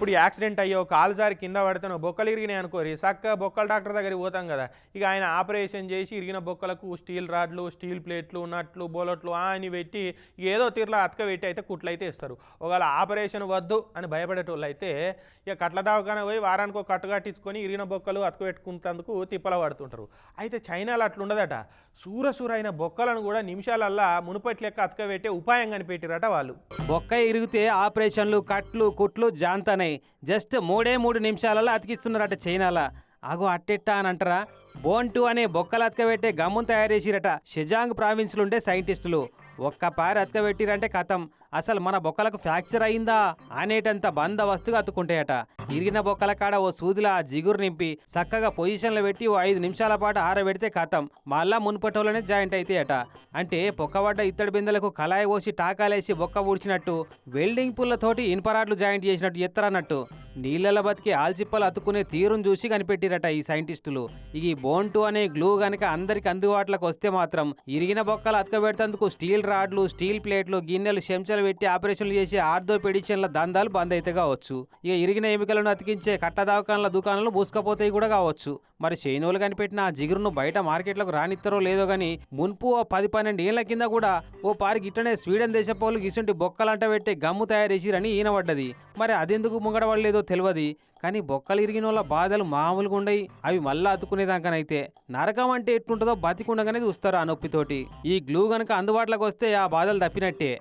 ఇప్పుడు యాక్సిడెంట్ అయ్యో కాలుసారి కింద పడితే బొక్కలు ఇరిగినాయి అనుకోరి చక్క బొక్కల డాక్టర్ దగ్గరికి పోతాం కదా. ఇక ఆయన ఆపరేషన్ చేసి ఇరిగిన బొక్కలకు స్టీల్ రాడ్లు స్టీల్ ప్లేట్లు నట్లు బోలట్లు అని పెట్టి ఏదో తీరులో అతక పెట్టి అయితే కుట్లు అయితే ఇస్తారు. ఒకవేళ ఆపరేషన్ వద్దు అని భయపడేటోళ్ళు అయితే ఇక కట్ల దావకాన పోయి వారానికి ఒక కట్టు కట్టించుకొని ఇరిగిన బొక్కలు అతక పెట్టుకున్నందుకు తిప్పల పడుతుంటారు. అయితే చైనాలో అట్లుండదట. సూర బొక్కలను కూడా నిమిషాలల్లా మునుపటి లెక్క అతకబెట్టే ఉపాయం కనిపెట్టిరట వాళ్ళు. బొక్క ఇరిగితే ఆపరేషన్లు కట్లు కుట్లు జాంతనై జస్ట్ మూడే మూడు నిమిషాలలో అతికిస్తున్నారట చైనాలా. అగో అట్టెట్టా అని అంటారా? బోన్టు అనే బొక్కలు అతకబెట్టే గమ్మును తయారు చేసిరట షెజాంగ్ ప్రావిన్స్లు ఉండే సైంటిస్టులు. ఒక్క పారి అతకబెట్టిరంటే కథం అసలు మన బొక్కలకు ఫ్రాక్చర్ అయిందా? అనేటంత బందవస్తుగా అతుక్కుంటాయట. ఇరిగిన బొక్కల కాడ ఓ సూదిలా జిగురు నింపి చక్కగా పొజిషన్లో పెట్టి ఓ ఐదు నిమిషాల పాటు ఆరబెడితే కథం మళ్ళా మునుపటోళ్ళనే జాయింట్ అవుతాయట అంటే పొక్కబడ్డ ఇత్తడి బిందెలకు కళాయి పోసి టాకాలేసి బొక్క ఊడ్చినట్టు వెల్డింగ్ పుల్లతోటి ఇనుపరాడ్లు జాయింట్ చేసినట్టు ఎత్తరన్నట్టు. నీళ్ళల బతికి ఆల్చిప్పలు అతుక్కునే తీరును చూసి కనిపెట్టిరట ఈ సైంటిస్టులు. ఇక ఈ బోన్టు అనే గ్లూ గనక అందరికి అందుబాటులోకి వస్తే మాత్రం ఇరిగిన బొక్కలు అతకబెడతందుకు స్టీల్ రాడ్లు స్టీల్ ప్లేట్లు గిన్నెలు చెంచాలు పెట్టి ఆపరేషన్లు చేసి ఆర్థోపెడిషన్ల దందాలు బంద్ అయితే కావచ్చు. ఇక ఇరిగిన ఎముకలను అతికించే కట్ట దవాఖాన్ల దుకాణాలు మూసుకపోతాయి కూడా కావచ్చు. మరి చైనోలు కనిపెట్టిన ఆ జిగురును బయట మార్కెట్లకు రానిస్తారో లేదో కానీ మున్పు ఓ పది పన్నెండు ఏళ్ళ కింద కూడా ఓ పారి గిట్టనే స్వీడన్ దేశపోలు ఇసుంటి బొక్కలంట పెట్టి గమ్ము తయారు చేసిరని ఈయనబడ్డది మరి అదెందుకు ముంగడబడలేదో తెలియదు కానీ బొక్కలు ఇరిగిన వాళ్ళ బాధలు మామూలుగా ఉండయి. అవి మళ్ళా అతుకునేదాకనైతే నరకం అంటే ఎట్లుంటుందో బతికుండగానే చూస్తారు ఆ నొప్పితోటి. ఈ గ్లూ గనక అందుబాటులోకి వస్తే ఆ బాధలు తప్పినట్టే.